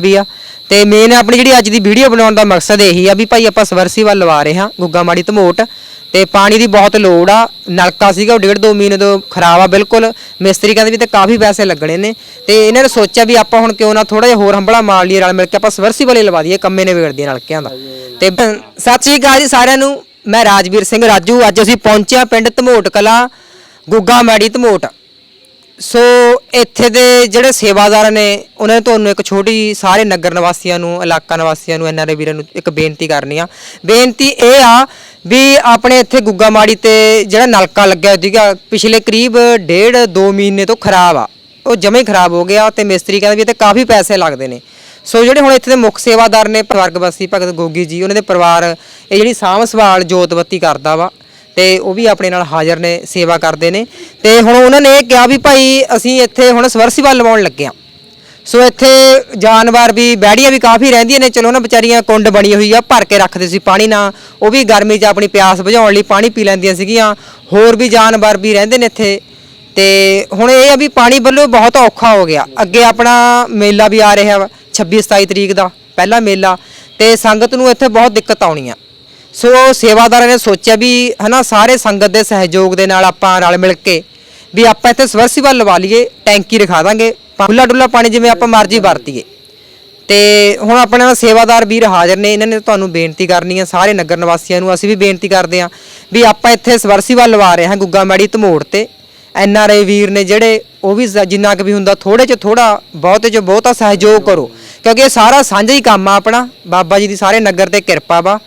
ਵੀ ਆ। ਤੇ ਮੇਨ ਆਪਣੀ ਜਿਹੜੀ ਅੱਜ ਦੀ ਵੀਡੀਓ ਬਣਾਉਣ ਦਾ ਮਕਸਦ ਇਹੀ ਆ ਵੀ ਭਾਈ ਆਪਾਂ ਸਵਰਸੀ ਵੱਲ ਲਵਾ ਰਹੇ ਹਾਂ, ਗੁੱਗਾ ਮਾੜੀ ਧਮੋਟ। ਤੇ ਪਾਣੀ ਦੀ ਬਹੁਤ ਲੋੜ ਆ, ਨਲਕਾ ਸੀਗਾ ਉਹ ਡੇਢ ਦੋ ਮਹੀਨੇ ਤੋਂ ਖਰਾਬ ਆ ਬਿਲਕੁਲ। ਮਿਸਤਰੀ ਕਹਿੰਦੇ ਵੀ ਤੇ ਕਾਫੀ ਪੈਸੇ ਲੱਗਣੇ ਨੇ। ਤੇ ਇਹਨਾਂ ਨੇ ਸੋਚਿਆ ਵੀ ਆਪਾਂ ਹੁਣ ਕਿਉਂ ਨਾ ਥੋੜਾ ਜਿਹਾ ਹੋਰ ਹੰਬਲਾ ਮਾਰ ਲਈਏ, ਰਲ ਮਿਲ ਕੇ ਆਪਾਂ ਸਵਰਸੀ ਵਾਲੇ ਲਵਾ ਦਈਏ, ਕੰਮੇ ਨੇ ਵਿਗੜ ਦਈਏ ਨਲਕਿਆਂ ਦਾ। ਤੇ ਸਤਿ ਸ਼੍ਰੀ ਅਕਾਲ ਜੀ ਸਾਰਿਆਂ ਨੂੰ, ਮੈਂ ਰਾਜਵੀਰ ਸਿੰਘ ਰਾਜੂ, ਅੱਜ ਅਸੀਂ ਪਹੁੰਚਿਆ ਪਿੰਡ ਧਮੋਟ ਕਲਾ, ਗੁੱਗਾ ਮਾੜੀ ਧਮੋਟ। ਸੋ ਇੱਥੇ ਦੇ ਜਿਹੜੇ ਸੇਵਾਦਾਰ ਨੇ, ਉਹਨਾਂ ਨੇ ਤੁਹਾਨੂੰ ਇੱਕ ਛੋਟੀ ਜਿਹੀ ਸਾਰੇ ਨਗਰ ਨਿਵਾਸੀਆਂ ਨੂੰ, ਇਲਾਕਾ ਨਿਵਾਸੀਆਂ ਨੂੰ ਐਨਆਰਏ ਵੀਰਾਂ ਨੂੰ ਇੱਕ ਬੇਨਤੀ ਕਰਨੀ ਆ। ਬੇਨਤੀ ਇਹ ਆ ਵੀ ਆਪਣੇ ਇੱਥੇ ਗੁੱਗਾ ਮਾੜੀ ਤੇ ਜਿਹੜਾ ਨਲਕਾ ਲੱਗਿਆ ਸੀਗਾ, ਪਿਛਲੇ ਕਰੀਬ ਡੇਢ 2 ਮਹੀਨੇ ਤੋਂ ਖਰਾਬ ਆ। ਉਹ ਜਮੇ ਹੀ ਖਰਾਬ ਹੋ ਗਿਆ ਤੇ ਮਿਸਤਰੀ ਕਹਿੰਦੇ ਵੀ ਇਹ ਤੇ ਕਾਫੀ ਪੈਸੇ ਲੱਗਦੇ ਨੇ। ਸੋ ਜਿਹੜੇ ਹੁਣ ਇੱਥੇ ਦੇ ਮੁੱਖ ਸੇਵਾਦਾਰ ਨੇ, ਪਰਿਵਾਰਕ ਵਾਸੀ ਭਗਤ ਗੋਗੀ ਜੀ, ਉਹਨਾਂ ਦੇ ਪਰਿਵਾਰ, ਇਹ ਜਿਹੜੀ ਸਾਂਭ ਸੰਭਾਲ ਜੋਤਬੱਤੀ ਕਰਦਾ ਵਾ। ਤੇ ਉਹ ਵੀ ਆਪਣੇ ਨਾਲ ਹਾਜ਼ਰ ਨੇ, ਸੇਵਾ ਕਰਦੇ ਨੇ। ਤੇ ਹੁਣ ਉਹਨਾਂ ਨੇ ਇਹ ਕਿਹਾ ਵੀ ਭਾਈ ਅਸੀਂ ਇੱਥੇ ਹੁਣ ਸਵਰਸੀਵਾਲ ਲਵਾਉਣ ਲੱਗੇ ਆ ਸੋ ਇੱਥੇ ਜਾਨਵਰ ਵੀ, ਬੈੜੀਆਂ ਵੀ ਕਾਫੀ ਰਹਿੰਦੀਆਂ ਨੇ। ਚਲੋ ਨਾ ਵਿਚਾਰੀਆਂ ਕੁੰਡ ਬਣੀ ਹੋਈ ਆ, ਭਰ ਕੇ ਰੱਖਦੇ ਸੀ ਪਾਣੀ ਨਾਲ। ਉਹ ਵੀ ਗਰਮੀ 'ਚ ਆਪਣੀ ਪਿਆਸ ਬੁਝਾਉਣ ਲਈ ਪਾਣੀ ਪੀ ਲੈਂਦੀਆਂ ਸੀਗੀਆਂ। ਹੋਰ ਵੀ ਜਾਨਵਰ ਵੀ ਰਹਿੰਦੇ ਨੇ ਇੱਥੇ। ਤੇ ਹੁਣ ਇਹ ਆ ਵੀ ਪਾਣੀ ਵੱਲੋਂ ਬਹੁਤ ਔਖਾ ਹੋ ਗਿਆ। ਅੱਗੇ ਆਪਣਾ ਮੇਲਾ ਵੀ ਆ ਰਿਹਾ ਵਾ 26 27 ਤਰੀਕ ਦਾ, ਪਹਿਲਾ ਮੇਲਾ। ਤੇ ਸੰਗਤ ਨੂੰ ਇੱਥੇ ਬਹੁਤ ਦਿੱਕਤ ਆਉਣੀ ਆ। ਸੋ ਸੇਵਾਦਾਰਾਂ ਨੇ ਸੋਚਿਆ ਵੀ ਹਨਾ, ਸਾਰੇ ਸੰਗਤ ਦੇ ਸਹਿਯੋਗ ਦੇ ਨਾਲ ਆਪਾਂ ਰਲ ਮਿਲ ਕੇ ਵੀ ਆਪਾਂ ਇੱਥੇ ਸਵਰਸੀਵਲ ਲਵਾ ਲਈਏ, ਟੈਂਕੀ ਰਖਾ ਦਾਂਗੇ ਖੁੱਲਾ ਡੁੱਲਾ ਪਾਣੀ ਜਿਵੇਂ ਆਪਾਂ ਮਰਜ਼ੀ ਵਰਤੀਏ। ਤੇ ਹੁਣ ਆਪਣੇ ਨਾਲ ਸੇਵਾਦਾਰ ਵੀਰ ਹਾਜ਼ਰ ਨੇ, ਇਹਨਾਂ ਨੇ ਤੁਹਾਨੂੰ ਬੇਨਤੀ ਕਰਨੀ ਹੈ ਸਾਰੇ ਨਗਰ ਨਿਵਾਸੀਆਂ ਨੂੰ ਅਸੀਂ ਵੀ ਬੇਨਤੀ ਕਰਦੇ ਹਾਂ ਵੀ ਆਪਾਂ ਇੱਥੇ ਸਵਰਸੀਵਲ ਲਵਾ ਰਹੇ ਹਾਂ ਗੁੱਗਾ ਮੈੜੀ ਧਮੋੜ ਤੇ। ਐਨ ਆਰ ਆਈ ਵੀਰ ਨੇ ਜਿਹੜੇ, ਉਹ ਵੀ ਜ਼- ਜਿੰਨਾ ਕੁ ਵੀ ਹੁੰਦਾ ਥੋੜੇ ਚ ਥੋੜਾ ਬਹੁਤੇ ਚ ਬਹੁਤਾ ਸਹਿਯੋਗ ਕਰੋ। ਕਿਉਂਕਿ ਇਹ ਸਾਰਾ ਸਾਂਝਾ ਹੀ ਕੰਮ ਆ ਆਪਣਾ, ਬਾਬਾ ਜੀ ਦੀ ਸਾਰੇ ਨਗਰ ਤੇ ਕਿਰਪਾ ਵਾ।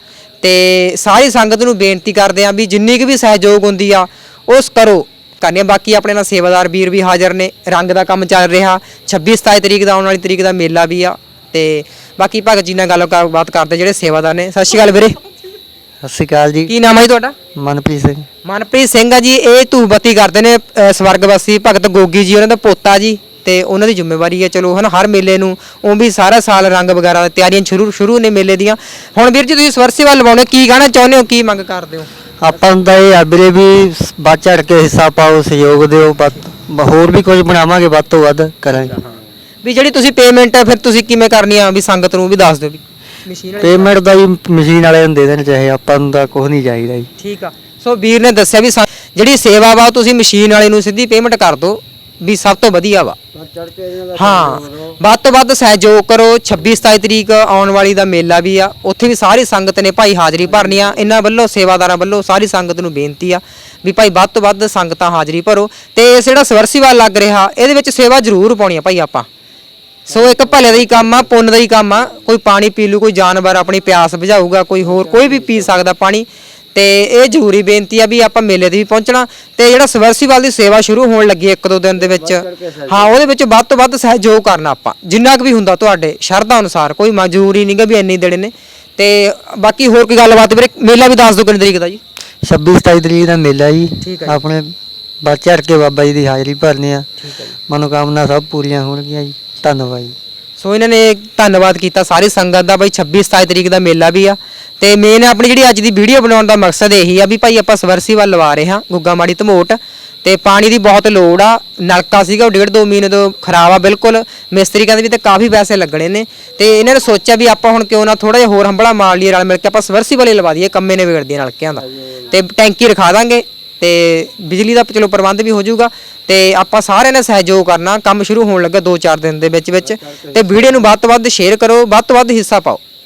ਤੇ ਸਾਰੀ ਸੰਗਤ ਨੂੰ ਬੇਨਤੀ ਕਰਦੇ ਆ ਵੀ ਜਿੰਨੀ ਕੁ ਵੀ ਸਹਿਯੋਗ ਹੁੰਦੀ ਆ ਉਸ ਕਰੋ। ਕਰਨੀ। ਬਾਕੀ ਆਪਣੇ ਨਾਲ ਸੇਵਾਦਾਰ ਵੀਰ ਵੀ ਹਾਜ਼ਰ ਨੇ। ਰੰਗ ਦਾ ਕੰਮ ਚੱਲ ਰਿਹਾ। 26 27 ਤਰੀਕ ਦਾ ਆਉਣ ਵਾਲੀ ਤਰੀਕ ਦਾ ਮੇਲਾ ਵੀ ਆ। ਤੇ ਬਾਕੀ ਭਗਤ ਜੀ ਨਾਲ ਗੱਲਬਾਤ ਕਰਦੇ ਜਿਹੜੇ ਸੇਵਾਦਾਰ ਨੇ। ਸਤਿ ਸ਼੍ਰੀ ਅਕਾਲ ਵੀਰੇ। ਸਤਿ ਸ਼੍ਰੀ ਅਕਾਲ ਜੀ। ਕੀ ਨਾਮ ਹੈ ਜੀ ਤੁਹਾਡਾ? ਮਨਪ੍ਰੀਤ ਸਿੰਘ। ਮਨਪ੍ਰੀਤ ਸਿੰਘ ਆ ਜੀ ਇਹ ਧੂਫਬੱਤੀ ਕਰਦੇ ਨੇ ਅ, ਸਵਰਗਵਾਸੀ ਭਗਤ ਗੋਗੀ ਜੀ ਉਹਨਾਂ ਦਾ ਪੋਤਾ ਜੀ। ਤੇ ਉਹਨਾਂ ਦੀ ਜ਼ਿੰਮੇਵਾਰੀ ਹੈ। ਚਲੋ ਹਨਾ ਹਰ ਮੇਲੇ ਨੂੰ ਉਹ ਵੀ ਸਾਰਾ ਸਾਲ ਰੰਗ ਵਗੈਰਾ ਦੀ ਤਿਆਰੀਆਂ ਸ਼ੁਰੂ ਸ਼ੁਰੂ ਨੇ ਮੇਲੇ ਦੀਆਂ। ਹੁਣ ਵੀਰ ਜੀ ਤੁਸੀਂ ਸਵਰਸੀਵਾਲ ਲਵਾਉਣੇ ਕੀ ਕਹਿਣਾ ਚਾਹੁੰਦੇ ਹੋ ਕੀ ਮੰਗ ਕਰਦੇ ਹੋ? ਆਪਾਂ ਨੂੰ ਤਾਂ ਇਹ ਆ ਵੀਰੇ ਵੀ ਵੱਧ ਚੜ ਕੇ ਹਿੱਸਾ ਪਾਓ ਸਹਿਯੋਗ ਦਿਓ ਵੱਧ- ਹੋਰ ਵੀ ਕੁਝ ਬਣਾਵਾਂਗੇ ਵੱਧ ਤੋਂ ਵੱਧ ਕਰਾਂਗੇ। ਵੀ ਜਿਹੜੀ ਤੁਸੀਂ ਪੇਮੈਂਟ ਹੈ ਫਿਰ ਤੁਸੀਂ ਕਿਵੇਂ ਕਰਨੀ ਆ? ਵੀ ਸੰਗਤ ਨੂੰ ਵੀ ਦੱਸ ਦਿਓ ਵੀ। ਮਸ਼ੀਨ ਪੇਮੈਂਟ ਦਾ ਵੀ ਮਸ਼ੀਨ ਵਾਲੇ ਨੂੰ ਦੇ ਦੇਣ ਚਾਹੇ ਆਪਾਂ ਨੂੰ ਤਾਂ ਕੁਝ ਨਹੀਂ ਚਾਹੀਦਾ ਜੀ। ਠੀਕ ਆ। ਸੋ ਵੀਰ ਨੇ ਦੱਸਿਆ ਵੀ ਸਾ- ਜਿਹੜੀ ਸੇਵਾ ਵਾ ਉਹ ਤੁਸੀਂ ਮਸ਼ੀਨ ਵਾਲੇ ਨੂੰ ਸਿੱਧੀ ਪੇਮੈਂਟ ਕਰ ਦਿਓ। ਵੀ ਸਭ ਤੋਂ ਵਧੀਆ ਵਾ। ਹਾਂ। ਵੱਧ ਤੋਂ ਵੱਧ ਸਹਿਯੋਗ ਕਰੋ। 26 27 ਤਰੀਕ ਆਉਣ ਵਾਲੀ ਦਾ ਮੇਲਾ ਵੀ ਆ। ਉੱਥੇ ਵੀ ਸਾਰੀ ਸੰਗਤ ਨੇ ਭਾਈ ਹਾਜ਼ਰੀ ਭਰਨੀ ਆ ਇਹਨਾਂ ਵੱਲੋਂ ਸੇਵਾਦਾਰਾਂ ਵੱਲੋਂ ਸਾਰੀ ਸੰਗਤ ਨੂੰ ਬੇਨਤੀ ਆ ਵੀ ਭਾਈ ਵੱਧ ਤੋਂ ਵੱਧ ਸੰਗਤਾਂ ਹਾਜ਼ਰੀ ਭਰੋ। ਤੇ ਇਸ ਜਿਹੜਾ ਸਵਰਸੀਵਾਲ ਲੱਗ ਰਿਹਾ ਇਹਦੇ ਵਿੱਚ ਸੇਵਾ ਜ਼ਰੂਰ ਪਾਉਣੀ ਆ ਭਾਈ ਆਪਾਂ। ਸੋ ਇੱਕ ਭਲੇ ਦਾ ਹੀ ਕੰਮ ਆ ਪੁੰਨ ਦਾ ਹੀ ਕੰਮ ਆ। ਕੋਈ ਪਾਣੀ ਪੀ ਲੂ ਕੋਈ ਜਾਨਵਰ ਆਪਣੀ ਪਿਆਸ ਬੁਝਾਊਗਾ ਕੋਈ ਹੋਰ ਕੋਈ ਵੀ ਪੀ ਸਕਦਾ ਪਾਣੀ। ਤੇ ਇਹ ਜ਼ਰੂਰੀ ਬੇਨਤੀ ਆ ਵੀ ਆਪਾਂ ਮੇਲੇ ਤੇ ਵੀ ਪਹੁੰਚਣਾ ਤੇ ਜਿਹੜਾ ਸਵਰਸੀਵਾਲ ਦੀ ਸੇਵਾ ਸ਼ੁਰੂ ਹੋਣ ਲੱਗੀ ਹੈ ਇੱਕ ਦੋ ਦਿਨ ਦੇ ਵਿੱਚ ਹਾਂ ਉਹਦੇ ਵਿੱਚ ਵੱਧ ਤੋਂ ਵੱਧ ਸਹਿਯੋਗ ਕਰਨਾ ਆਪਾਂ ਜਿੰਨਾ ਕੁ ਵੀ ਹੁੰਦਾ ਤੁਹਾਡੇ ਸ਼ਰਧਾ ਅਨੁਸਾਰ ਕੋਈ ਮਜਬੂਰੀ ਨਹੀਂਗਾ ਵੀ ਇੰਨੇ ਦੇਣੇ ਨੇ। ਤੇ ਬਾਕੀ ਹੋਰ ਕੋਈ ਗੱਲਬਾਤ ਵੀਰੇ ਮੇਲਾ ਵੀ ਦੱਸ ਦਿਓ ਕਿੰਨੀ ਤਰੀਕ ਦਾ ਜੀ। 26 27 ਤਰੀਕ ਦਾ ਮੇਲਾ ਜੀ। ਠੀਕ ਹੈ ਜੀ। ਆਪਣੇ ਚੜ ਕੇ ਬਾਬਾ ਜੀ ਦੀ ਹਾਜ਼ਰੀ ਭਰਨੀ ਆ। ਮਨੋਕਾਮਨਾ ਸਭ ਪੂਰੀਆਂ ਹੋਣਗੀਆਂ ਜੀ। ਧੰਨਵਾਦ ਜੀ। ਸੋ ਇਹਨਾਂ ਨੇ ਧੰਨਵਾਦ ਕੀਤਾ ਸਾਰੀ ਸੰਗਤ ਦਾ ਬਈ 26 27 ਤਰੀਕ ਦਾ ਮੇਲਾ ਵੀ ਆ। ਤੇ ਮੇਨ ਆਪਣੀ ਜਿਹੜੀ ਅੱਜ ਦੀ ਵੀਡੀਓ ਬਣਾਉਣ ਦਾ ਮਕਸਦ ਇਹੀ ਆ ਵੀ ਭਾਈ ਆਪਾਂ ਸਵਰਸੀਵਲ ਲਵਾ ਰਹੇ ਹਾਂ, ਗੁੱਗਾ ਮਾੜੀ ਧਮੋਟ ਤੇ ਪਾਣੀ ਦੀ ਬਹੁਤ ਲੋੜ ਆ, ਨਲਕਾ ਸੀਗਾ ਉਹ ਡੇਢ ਦੋ ਮਹੀਨੇ ਤੋਂ ਖਰਾਬ ਆ ਬਿਲਕੁਲ, ਮਿਸਤਰੀ ਕਹਿੰਦੇ ਵੀ ਤੇ ਕਾਫੀ ਪੈਸੇ ਲੱਗਣੇ ਨੇ ਤੇ ਇਹਨਾਂ ਨੇ ਸੋਚਿਆ ਵੀ ਆਪਾਂ ਹੁਣ ਕਿਉਂ ਨਾ ਥੋੜਾ ਜਿਹਾ ਹੋਰ ਹੰਬਲਾ ਮਾਰ ਲਈਏ ਰਲ ਮਿਲ ਕੇ ਆਪਾਂ ਸਵਰਸੀਵਲ ਹੀ ਲਵਾ ਦਈਏ, ਕੰਮੇ ਨੇ ਵਿਗੜਦੀਆਂ ਨਲਕਿਆਂ ਦਾ। ਤੇ ਟੈਂਕੀ ਰਖਾ ਦਾਂਗੇ ਤੇ ਬਿਜਲੀ ਦਾ ਚਲੋ ਪ੍ਰਬੰਧ ਵੀ ਹੋ ਜਾਊਗਾ ਤੇ ਆਪਾਂ ਸਾਰਿਆਂ ਨੇ ਸਹਿਯੋਗ ਕਰਨਾ, ਕੰਮ ਸ਼ੁਰੂ ਹੋਣ ਲੱਗਾ 2-4 ਦਿਨ ਦੇ ਵਿੱਚ ਵਿੱਚ ਤੇ ਵੀਡੀਓ ਨੂੰ ਵੱਧ ਤੋਂ ਵੱਧ ਸ਼ੇਅਰ ਕਰੋ, ਵੱਧ ਤੋਂ ਵੱਧ ਹਿੱਸਾ ਪਾਓ।